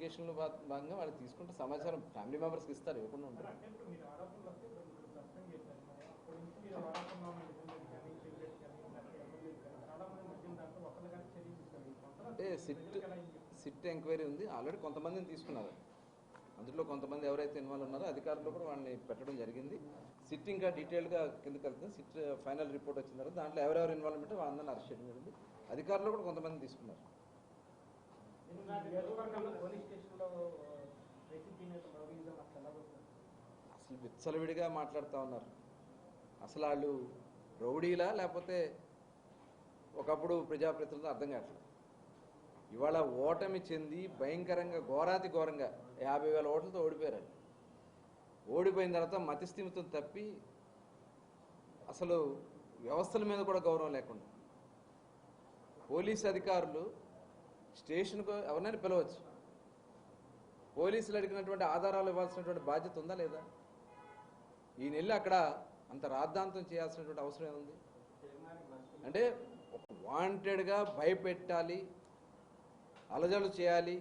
ఇన్వెస్టిగేషన్లో భాగంగా వాళ్ళు తీసుకుంటే సమాచారం ఫ్యామిలీ మెంబర్స్కి ఇస్తారు ఇవ్వకుండా ఉంటారు అంటే సిట్? సిట్ ఎంక్వైరీ ఉంది. ఆల్రెడీ కొంతమందిని తీసుకున్నారు. అందులో కొంతమంది ఎవరైతే ఇన్వాల్వ్ ఉన్నారో అధికారులు కూడా వాళ్ళని పెట్టడం జరిగింది. సిట్ ఇంకా డీటెయిల్గా కిందకి వెళ్తుంది. సిట్ ఫైనల్ రిపోర్ట్ వచ్చిన తర్వాత దాంట్లో ఎవరెవరు ఇన్వాల్వ్మెంట్ వాళ్ళందరినీ అరెస్ట్ చేయడం జరిగింది. అధికారులు కూడా కొంతమంది తీసుకున్నారు. అసలు విచ్చలవిడిగా మాట్లాడుతూ ఉన్నారు. అసలు వాళ్ళు రౌడీలా లేకపోతే ఒకప్పుడు ప్రజాప్రతినిధులు అర్థం కావట్లేదు. ఇవాళ ఓటమి చెంది భయంకరంగా ఘోరాతి ఘోరంగా యాభై వేల ఓట్లతో ఓడిపోయారు ఓడిపోయిన తర్వాత మతిస్థిమితం తప్పి అసలు వ్యవస్థల మీద కూడా గౌరవం లేకుండా పోలీస్ అధికారులు స్టేషన్కు ఎవరినైనా పిలవచ్చు. పోలీసులు అడిగినటువంటి ఆధారాలు ఇవ్వాల్సినటువంటి బాధ్యత ఉందా లేదా? ఈయన వెళ్ళి అక్కడ అంత రాద్ధాంతం చేయాల్సినటువంటి అవసరం ఏముంది? అంటే వాంటెడ్గా భయపెట్టాలి అలజలు చేయాలి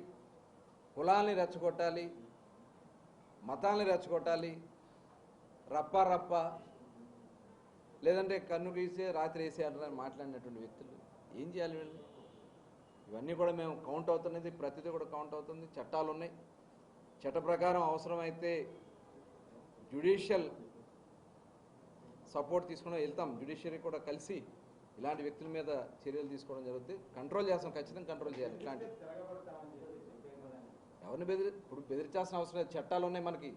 కులాల్ని రెచ్చగొట్టాలి మతాల్ని రెచ్చగొట్టాలి రప్ప రప్ప లేదంటే కన్ను గీసే రాత్రి వేసే అంటారని మాట్లాడినటువంటి వ్యక్తులు ఏం చేయాలి వీళ్ళు? ఇవన్నీ కూడా మేము కౌంట్ అవుతున్నది ప్రతిదీ కూడా కౌంట్ అవుతుంది. చట్టాలు ఉన్నాయి చట్ట ప్రకారం అవసరమైతే జ్యుడిషియల్ సపోర్ట్ తీసుకుని వెళ్తాం. జ్యుడిషియరీ కూడా కలిసి ఇలాంటి వ్యక్తుల మీద చర్యలు తీసుకోవడం జరుగుతుంది కంట్రోల్ చేస్తాం ఖచ్చితంగా కంట్రోల్ చేయాలి ఇట్లాంటి. ఎవరిని బెదిరి ఇప్పుడు బెదిరించాల్సిన అవసరం లేదు. చట్టాలు ఉన్నాయి మనకి.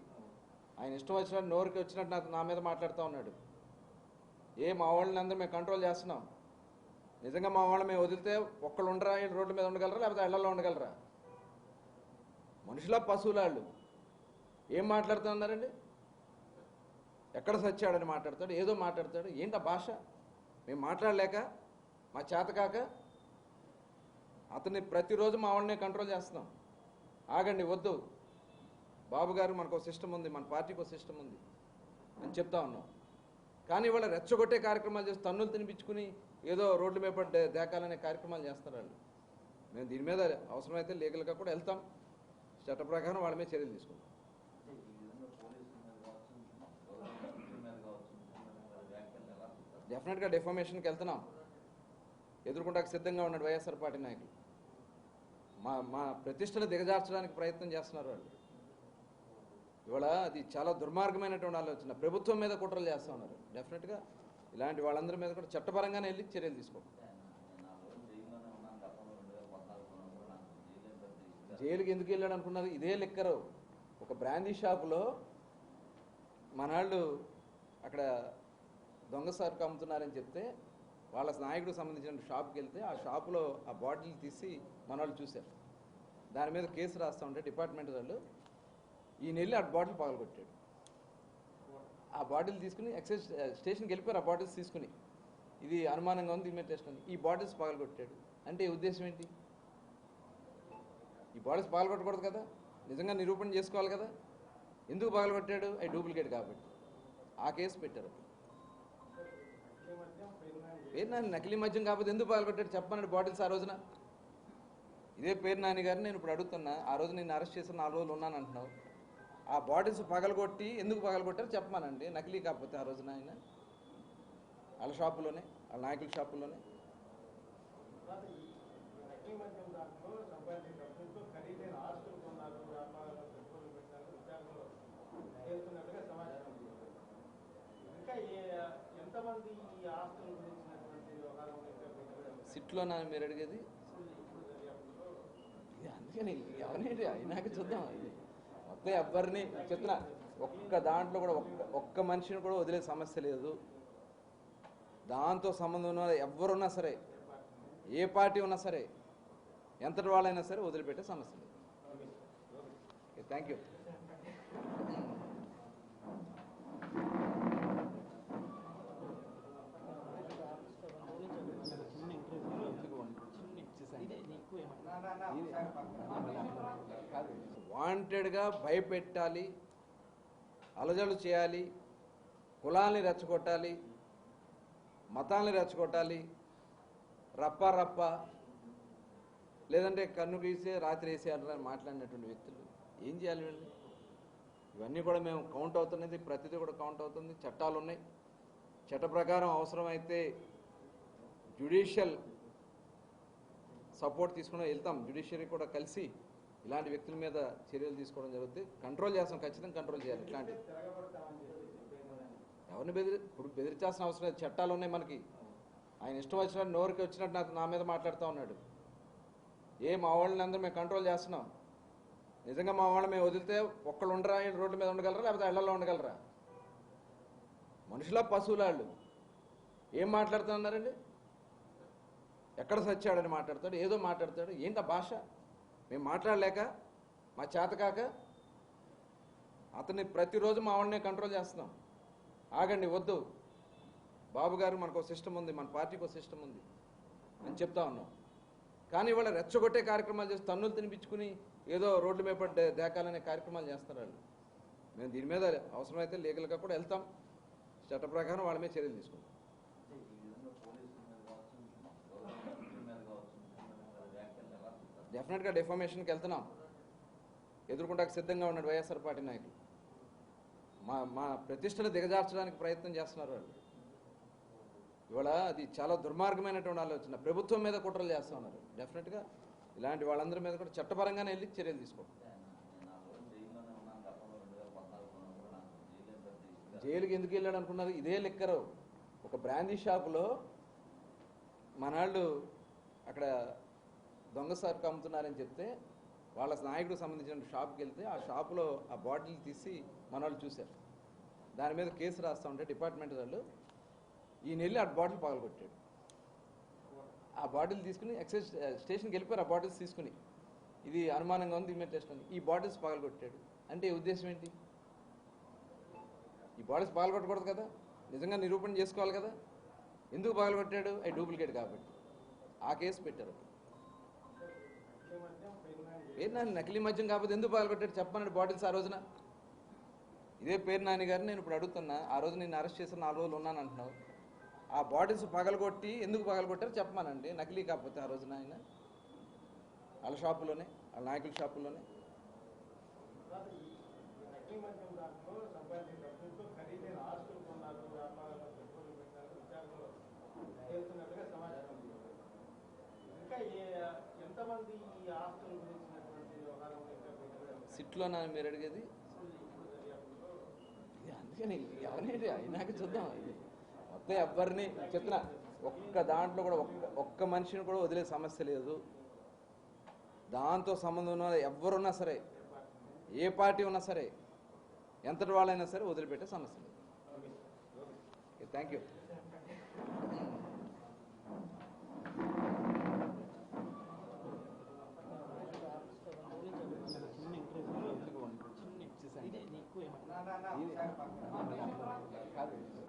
ఆయన ఇష్టం వచ్చినట్టు నోరుకి వచ్చినట్టు నాకు నా మీద మాట్లాడుతూ ఉన్నాడు. ఏ మా వాళ్ళని అందరూ మేము కంట్రోల్ చేస్తున్నాం. నిజంగా మా వాళ్ళు మేము వదిలితే ఒక్కళ్ళు ఉండరా రోడ్ల మీద ఉండగలరా లేకపోతే ఇళ్ళలో ఉండగలరా? మనుషుల పశువులాళ్ళు. ఏం మాట్లాడుతున్నారండి? ఎక్కడ సచ్చాడని మాట్లాడతాడు ఏదో మాట్లాడతాడు. ఏంటి భాష? మేము మాట్లాడలేక మా చేతకాక అతన్ని ప్రతిరోజు మా వాళ్ళనే కంట్రోల్ చేస్తున్నాం. ఆగండి వద్దు. బాబు గారు మనకు ఒక సిస్టమ్ ఉంది మన పార్టీకి ఒక సిస్టమ్ ఉంది అని చెప్తా ఉన్నాం. కానీ ఇవాళ రెచ్చగొట్టే కార్యక్రమాలు చేసి తన్నులు తినిపించుకుని ఏదో రోడ్ల మీద పడ్డ దేకాలనే కార్యక్రమాలు చేస్తారు వాళ్ళు మేము దీని మీద అవసరమైతే లీగల్గా కూడా వెళ్తాం. చట్ట ప్రకారం వాళ్ళ మీద చర్యలు తీసుకుంటాం. డెఫినెట్గా డెఫామేషన్కి వెళ్తున్నాం. ఎదుర్కొంటానికి సిద్ధంగా ఉన్నాడు వైఎస్ఆర్ పార్టీ నాయకులు. మా మా ప్రతిష్టను దిగజార్చడానికి ప్రయత్నం చేస్తున్నారు వాళ్ళు. ఇవాళ అది చాలా దుర్మార్గమైనటువంటి ఆలోచన. ప్రభుత్వం మీద కుట్రలు చేస్తూ ఉన్నారు. డెఫినెట్గా ఇలాంటి వాళ్ళందరి మీద కూడా చట్టపరంగానే వెళ్ళి చర్యలు తీసుకోండి. జైలుకి ఎందుకు వెళ్ళాడు అనుకున్నారు ఇదే లిక్కరు. ఒక బ్రాందీ షాపులో మనాళ్ళు అక్కడ దొంగ సరుకు అమ్ముతున్నారని చెప్తే వాళ్ళ నాయకుడికి సంబంధించిన షాప్కి వెళ్తే ఆ షాపులో ఆ బాటిల్ తీసి మన వాళ్ళు చూశారు. దాని మీద కేసు రాస్తూ ఉంటే డిపార్ట్మెంట్ వాళ్ళు ఈ నెల్లి ఆ బాటిల్ పగలగొట్టాడు. ఆ బాటిల్ తీసుకుని ఎక్సైజ్ స్టేషన్కి వెళ్ళిపోయారు ఆ బాటిల్స్ తీసుకుని. ఇది అనుమానంగా ఉంది దీని మీద టెస్ట్ ఉంది. ఈ బాటిల్స్ పగలగొట్టాడు. అంటే ఉద్దేశం ఏంటి? ఈ బాటిల్స్ పగలగొట్టకూడదు కదా? నిజంగా నిరూపణ చేసుకోవాలి కదా? ఎందుకు పగలగొట్టాడు? అది డూప్లికేట్ కాబట్టి. ఆ కేసు పెట్టారు పేరు నాని నకిలీ మద్యం కాకపోతే ఎందుకు పగలగొట్టాడు? చెప్పన్నాడు బాటిల్స్ ఆ రోజున. ఇదే పేరు నాని గారిని నేను ఇప్పుడు అడుగుతున్నా. ఆ రోజు నేను అరెస్ట్ చేసిన నాలుగు రోజులు ఉన్నాను అంటున్నావు. ఆ బాటిల్స్ పగలగొట్టి ఎందుకు పగలగొట్టారు చెప్పమానండి. నకిలీ కాకపోతే ఆ రోజున ఆయన. వాళ్ళ షాపులోనే వాళ్ళ నాయకుల షాపులోనే. తర్వాత ఈ నకిలీ మద్యం దాంట్లో సంపాదించిన డబ్బులతో ఖరీదైన ఆస్తులు కొన్నారు వ్యాపారాలు పెట్టుబడులు పెట్టారు విచారణలో తేలుతున్నట్టుగా సమాచారం ఉంది. ఇంకా ఏ- ఎంతమంది ఈ ఆస్తుల గురించినటువంటి వ్యవహారంలో ఇంకా బయటపడే సిట్లో నా మీరు అడిగేది? అందుకని ఎవరైనా అయినాక చూద్దాం. ఇది మొత్తం ఎవరిని చెప్తున్నా ఒక్క దాంట్లో కూడా ఒక్క ఒక్క మనిషిని కూడా వదిలే సమస్య లేదు. దాంతో సంబంధం ఉన్న ఎవరున్నా సరే ఏ పార్టీ ఉన్నా సరే ఎంతటి వాళ్ళైనా సరే వదిలిపెట్టే సమస్య లేదు. థ్యాంక్ యూ వాంటెడ్గా భయపెట్టాలి అలజలు చేయాలి కులాల్ని రెచ్చగొట్టాలి మతాల్ని రెచ్చగొట్టాలి రప్ప రప్ప లేదంటే కన్ను గీసే రాత్రి వేసేయాలని మాట్లాడినటువంటి వ్యక్తులు. ఏం చేయాలి వీళ్ళు ఇవన్నీ కూడా మేము కౌంట్ అవుతున్నది ప్రతిదీ కూడా కౌంట్ అవుతుంది చట్టాలు ఉన్నాయి. చట్ట ప్రకారం అవసరమైతే జ్యుడిషియల్ సపోర్ట్ తీసుకుని వెళ్తాం. జ్యుడిషియరీ కూడా కలిసి ఇలాంటి వ్యక్తుల మీద చర్యలు తీసుకోవడం జరుగుతుంది కంట్రోల్ చేస్తాం ఖచ్చితంగా కంట్రోల్ చేయాలి. ఇట్లాంటి ఎవరిని బెదిరి ఇప్పుడు బెదిరించాల్సిన అవసరం లేదు. చట్టాలు ఉన్నాయి మనకి. ఆయన ఇష్టం వచ్చినట్టు నోరుకి వచ్చినట్టు నాకు నా మీద మాట్లాడుతూ ఉన్నాడు. ఏ మా వాళ్ళని అందరూ మేము కంట్రోల్ చేస్తున్నాం. నిజంగా మా వాళ్ళని మేము వదిలితే ఒక్కళ్ళు ఉండరా? ఈ రోడ్ల మీద ఉండగలరా? లేకపోతే ఇళ్ళలో ఉండగలరా? మనుషుల పశువులాళ్ళు. ఏం మాట్లాడుతున్నారండి? ఎక్కడ సచ్చాడని మాట్లాడతాడు? ఏదో మాట్లాడతాడు? ఏంటి భాష? మేము మాట్లాడలేక మా చేతకాక అతన్ని ప్రతిరోజు మా వాడినే కంట్రోల్ చేస్తున్నాం. ఆగండి వద్దు. బాబు గారు మనకు ఒక సిస్టమ్ ఉంది మన పార్టీకి ఒక సిస్టమ్ ఉంది అని చెప్తా ఉన్నాం. కానీ ఇవాళ రెచ్చగొట్టే కార్యక్రమాలు చేసి తన్నులు తినిపించుకుని ఏదో రోడ్ల మీద పడ్డ దేకాలనే కార్యక్రమాలు చేస్తారు వాళ్ళు. మేము దీని మీద అవసరమైతే లీగల్గా కూడా వెళ్తాం. చట్ట ప్రకారం వాళ్ళ మీద చర్యలు తీసుకుంటాం అంటే ఈ విధంగా పోలీసుల మీద కావచ్చు గవర్నమెంట్ మీద కావచ్చు ముఖ్యమంత్రి మీద వ్యాఖ్యలు ఎలా చూస్తారు డెఫినెట్గా డెఫామేషన్కి వెళ్తున్నాం. ఎదుర్కొంటానికి సిద్ధంగా ఉన్నాడు వైఎస్ఆర్ పార్టీ నాయకులు. మా మా ప్రతిష్టను దిగజార్చడానికి ప్రయత్నం చేస్తున్నారు వాళ్ళు. ఇవాళ అది చాలా దుర్మార్గమైనటువంటి ఆలోచన. ప్రభుత్వం మీద కుట్రలు చేస్తూ ఉన్నారు. డెఫినెట్గా ఇలాంటి వాళ్ళందరి మీద కూడా చట్టపరంగానే వెళ్ళి చర్యలు తీసుకోండి. జైలుకి ఎందుకు వెళ్ళాడు అనుకున్నది ఇదే లెక్కరు. ఒక బ్రాందీ షాపులో మనాళ్ళు అక్కడ దొంగ సరుకు అమ్ముతున్నారని చెప్తే వాళ్ళ నాయకుడికి సంబంధించిన షాప్కి వెళ్తే ఆ షాపులో ఆ బాటిల్ తీసి మనవాళ్ళు చూశారు. దాని మీద కేసు రాస్తూ ఉంటే డిపార్ట్మెంట్ వాళ్ళు ఈయన వెళ్ళి ఆ బాటిల్ పగలగొట్టాడు. ఆ బాటిల్ తీసుకుని ఎక్సైజ్ స్టేషన్కి వెళ్ళిపోయారు ఆ బాటిల్స్ తీసుకుని ఇది అనుమానంగా ఉంది ఇమేజ్ టెస్ట్ ఈ బాటిల్స్ పగలగొట్టాడు. అంటే ఉద్దేశం ఏంటి? ఈ బాటిల్స్ పగలగొట్టకూడదు కదా? నిజంగా నిరూపణ చేసుకోవాలి కదా? ఎందుకు పగలగొట్టాడు? అవి డూప్లికేట్ కాబట్టి. ఆ కేసు పెట్టారు. పేరు నాని నకిలీ మద్యం కాకపోతే ఎందుకు పగలగొట్టాడు చెప్పమన్నాడు బాటిల్స్ ఆ రోజున. ఇదే పేరు నాని గారిని నేను ఇప్పుడు అడుగుతున్నా. ఆ రోజు నేను అరెస్ట్ చేసిన నాలుగు రోజులు ఉన్నాను అంటున్నావు. ఆ బాటిల్స్ పగలగొట్టి ఎందుకు పగలగొట్టారు చెప్పమానండి. నకిలీ కాకపోతే ఆ రోజున ఆయన. వాళ్ళ షాపులోనే వాళ్ళ నాయకుల షాపులోనే తర్వాత ఈ నకిలీ మద్యం దాంట్లో సంపాదించిన డబ్బులతో ఖరీదైన ఆస్తులు కొన్నారు వ్యాపారాలు పెట్టుబడులు పెట్టారు విచారణలో తేలుతున్నట్టుగా సమాచారం ఉంది. ఇంకా ఏ- ఎంతమంది ఈ ఆస్తుల గురించినటువంటి వ్యవహారం ఇంకా బయటపడే సిట్లో నా మీరు అడిగేది? అందుకని ఎవరైనా అయినాక చూద్దాం. ఇది మొత్తం ఎవరిని చెప్తున్నా ఒక్క దాంట్లో కూడా ఒక్క ఒక్క మనిషిని కూడా వదిలే సమస్య లేదు. దాంతో సంబంధం ఉన్న ఎవరున్నా సరే ఏ పార్టీ ఉన్నా సరే ఎంతటి వాళ్ళైనా సరే వదిలిపెట్టే సమస్య లేదు. Thank you